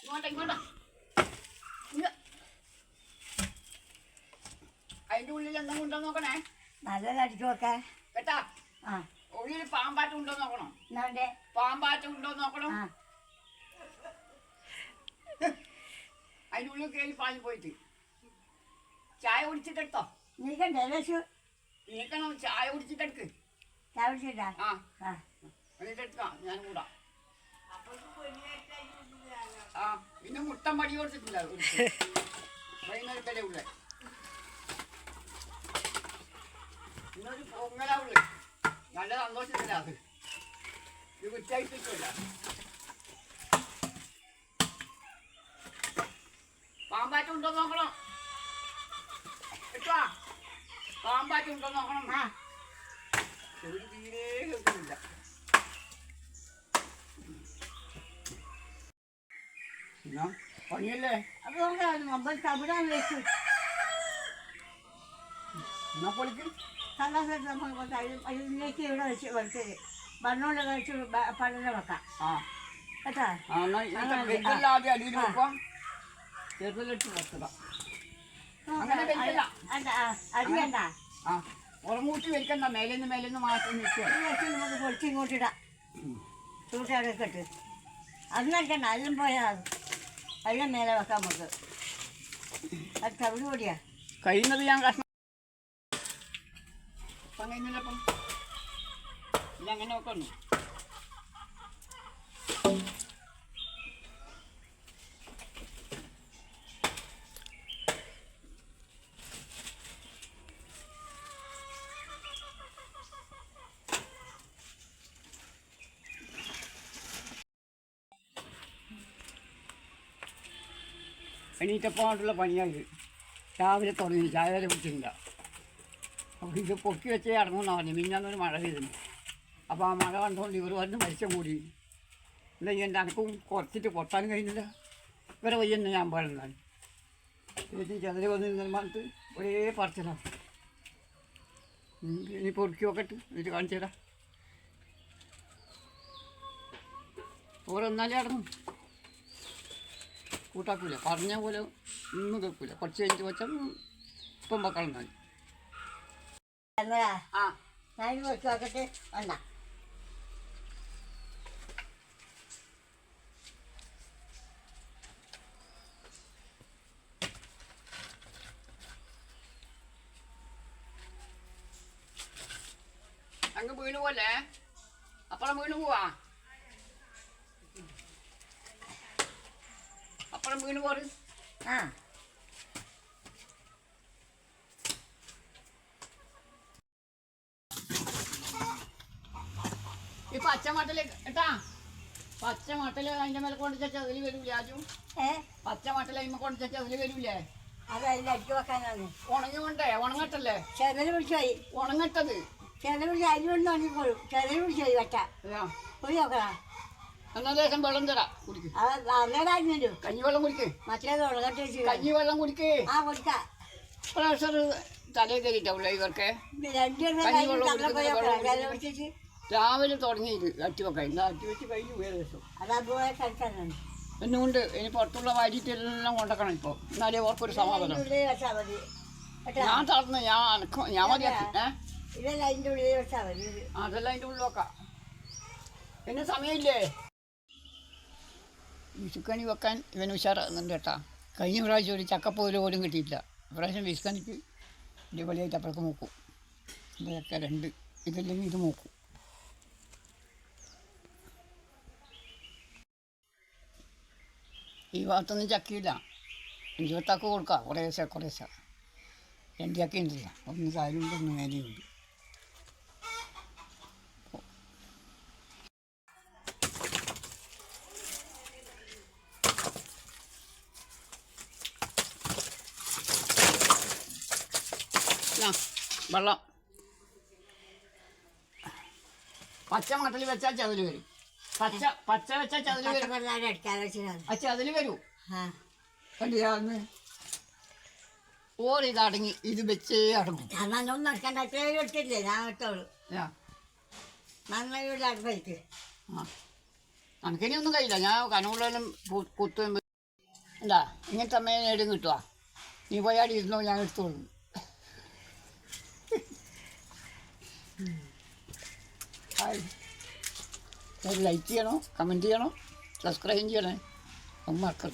ഇങ്ങോട്ട് ഇങ്ങോട്ട് ഇങ്ങ്. അതിന്റെ ഉള്ളിൽ എന്തെങ്കിലും ഉണ്ടോ നോക്കണേ നല്ലത് അടിച്ചു നോക്കാൻ കേട്ടാ ആ ഉള്ളിൽ പാമ്പാറ്റം ഉണ്ടോ നോക്കണം എന്നാണ്ടേ പാമ്പാറ്റം ഉണ്ടോ നോക്കണം ആ അതിന്റെ ഉള്ളിൽ കയറി പാഞ്ഞു പോയിട്ട് ചായ കുടിച്ചിട്ടെടുത്തോ നീക്കണ്ടേ ലക്ഷം നീക്കണം ചായ കുടിച്ചിട്ടെടുക്ക് ചായ ആ ആ എന്നിട്ടെടുക്കാം ഞാൻ കൂടാ ആ മുട്ട മടി കൊടുത്തിട്ടില്ല വൈകുന്നേരത്തല്ലേ ഉള്ളേ. ഇന്നൊരു പൊങ്ങല ഉള്ളു. നല്ല സന്തോഷത്തില്ല അത്. ഇത് കുറ്റായിട്ടില്ല പാമ്പാറ്റം ഉണ്ടോ നോക്കണം. കേട്ടോ പാമ്പാറ്റം ഉണ്ടോ നോക്കണം. ആ. ചെറിയ തീരെ കേൾക്കുന്നില്ല. പണിയല്ലേ അപ്പൊ നോക്കാം മൊബൈൽ ചവിടാൻ വെച്ചു എന്നാ പൊളിക്ക് സന്തോഷം അതിലേക്ക് ഇവിടെ വെച്ച് വെച്ചത് മണ്ണോണ്ട് കഴിച്ച് പടല വെക്കാം കേട്ടോ. വെക്കുക ഉറങ്ങൂട്ടി മേലേന്ന് മേലേന്ന് മാറ്റി നിൽക്കുക നമുക്ക് പൊളിച്ചിങ്ങോട്ടിടാം ഇട്ട് നല്ല പോയാൽ അതിലും മേലെ വെക്കാം നമുക്ക്. അത് തവിട് പൊടിയാ. കഴിയുന്നത് ഞാൻ കഷ്ണം ഇപ്പം കഴിഞ്ഞില്ലപ്പം ഇല്ല അങ്ങനെ വെക്കുന്നു എണീറ്റപ്പോട്ടുള്ള പണിയായത് രാവിലെ തുടങ്ങി. ചായ വരെ കുടിച്ചില്ല അപ്പോൾ ഇത് പൊക്കി വെച്ചേ ഇറങ്ങുമെന്ന് പറഞ്ഞു. മിന്നൊരു മഴ പെയ്തിരുന്നു അപ്പോൾ ആ മഴ കണ്ടുകൊണ്ട് ഇവർ വന്ന് മരിച്ചും കൂടി. എന്താ എന്റെ അനക്കും കുറച്ചിട്ട് പൊട്ടാനും കഴിഞ്ഞില്ല. ഇവരെ വയ്യെന്ന് ഞാൻ പറയുന്നത് ചേച്ചി ചെതൽ വന്ന് നിർമ്മാണത്ത് ഒരേ പറച്ചിലാണ് ഇനി പൊറുക്കി നോക്കട്ട് എന്നിട്ട് കാണിച്ചു തരാം ഓരോന്നാലേ അടങ്ങും. കൂട്ടാക്കൂല. പറഞ്ഞ പോലെ ഒന്നും കേൾക്കൂല. കുറച്ച് കഴിഞ്ഞ് വെച്ചാൽ ഇപ്പം മക്കളുണ്ടായി തന്നെ എന്നതാ ആ. ഞാൻ വെച്ച് നോക്കട്ടെ. വേണ്ട അങ്ങ് വീണ് പോലെ. അപ്പുറം വീണ് പോവാ. അപ്പുറം വീണ് പോറ് ആ ഈ പച്ചമട്ടൽ കേട്ടാ പച്ചമട്ടൽ അതിന്റെ മേലെ കൊണ്ട് വെച്ചാൽ അതിൽ വരൂലേ ആദ്യം ഏ? പച്ചമട്ടൽ അതിന് കൊണ്ട് വെച്ചാൽ അതിൽ വരൂലേ? അത് അതിൽ അടിച്ചു വെക്കാനാണ്. ഉണങ്ങി കൊണ്ടേ ഉണങ്ങട്ടല്ലേ? ചെതൽ പിടിച്ചായി ഉണങ്ങട്ടത്. ചെതൽ പിടിച്ച് അരി കൊണ്ട് ഉണങ്ങിക്കോളും. ചെതൽ പിടിച്ചോയി വെച്ച പോയി നോക്കണം. എന്നാ ലേശം വെള്ളം തരാ. കുടിക്ക്. കഞ്ഞിവെള്ളം കുടിക്ക്. കഞ്ഞിവെള്ളം കുടിക്ക്. പ്രഷർ തലയിൽ കയറിയിട്ടാവില്ല ഇവർക്ക്? രാവിലെ തുടങ്ങി ഇത് അട്ടി വെക്കാൻ ഇന്ന് അട്ടി വെച്ച് കഴിഞ്ഞു അതുപോലെ എന്നുകൊണ്ട് ഇനി പുറത്തുള്ള വാരിട്ടെല്ലാം കൊണ്ടക്കണം ഇപ്പോൾ എന്നാലേ ഓർക്കൊരു സമാധാനം. ഞാൻ തളർന്ന് ഞാൻ അനക്കം. ഞാൻ മതി. അതെല്ലാം അതിന്റെ ഉള്ളിൽ വെക്കാം. പിന്നെ സമയമില്ലേ? വിഷുക്കണി വെക്കാൻ ഇവൻ ഉഷാറാകുന്നുണ്ട് കേട്ടാ. കഴിഞ്ഞ പ്രാവശ്യം ഒരു ചക്കപ്പോലും പോലും കിട്ടിയില്ല ഇപ്രാവശ്യം വിഷുക്കണിക്ക് അടിപൊളിയായിട്ട് അപ്പുറത്ത് നോക്കും ഇതൊക്കെ രണ്ട് ഇതില്ലെങ്കിൽ ഇത് നോക്കും ഈ ഭാഗത്തൊന്നും ചക്കിയില്ല. ഇരുപത്താക്ക് കൊടുക്കാം. കുറേശ്ശെ കുറേശ്ശെ. രണ്ട് ചക്ക ഉണ്ടല്ല ഒന്ന് താഴെയുണ്ട് ഒന്ന് മേലെയുണ്ട് വെള്ളം. പച്ച മട്ടൽ വെച്ചാൽ ചതിൽ വരും. പച്ച പച്ച വെച്ചാൽ ചതിൽ വരും. ആ ചതിൽ വരൂ. കണ്ടിയാന്ന് ഓർ ഇത് അടങ്ങി ഇത് വെച്ചേ അടങ്ങും. നന്നൊന്നും നടക്കണ്ട അത്രയും എടുത്തില്ലേ ഞാൻ ഇട്ടോളൂ ആ. നന്നായി അടുപ്പേക്ക് ആ. നമുക്കിനി ഒന്നും കഴിയില്ല. ഞാൻ കനവുള്ളതിലും കുത്തും എന്താ ഇങ്ങനത്തെ അമ്മേനെ നേടും കിട്ടുക നീ പോയാടി ഇരുന്നോ ഞാൻ എടുത്തോളൂ. ay, es la haitiano, la mentira, ¿no? Las creen llenas, son más. Pues,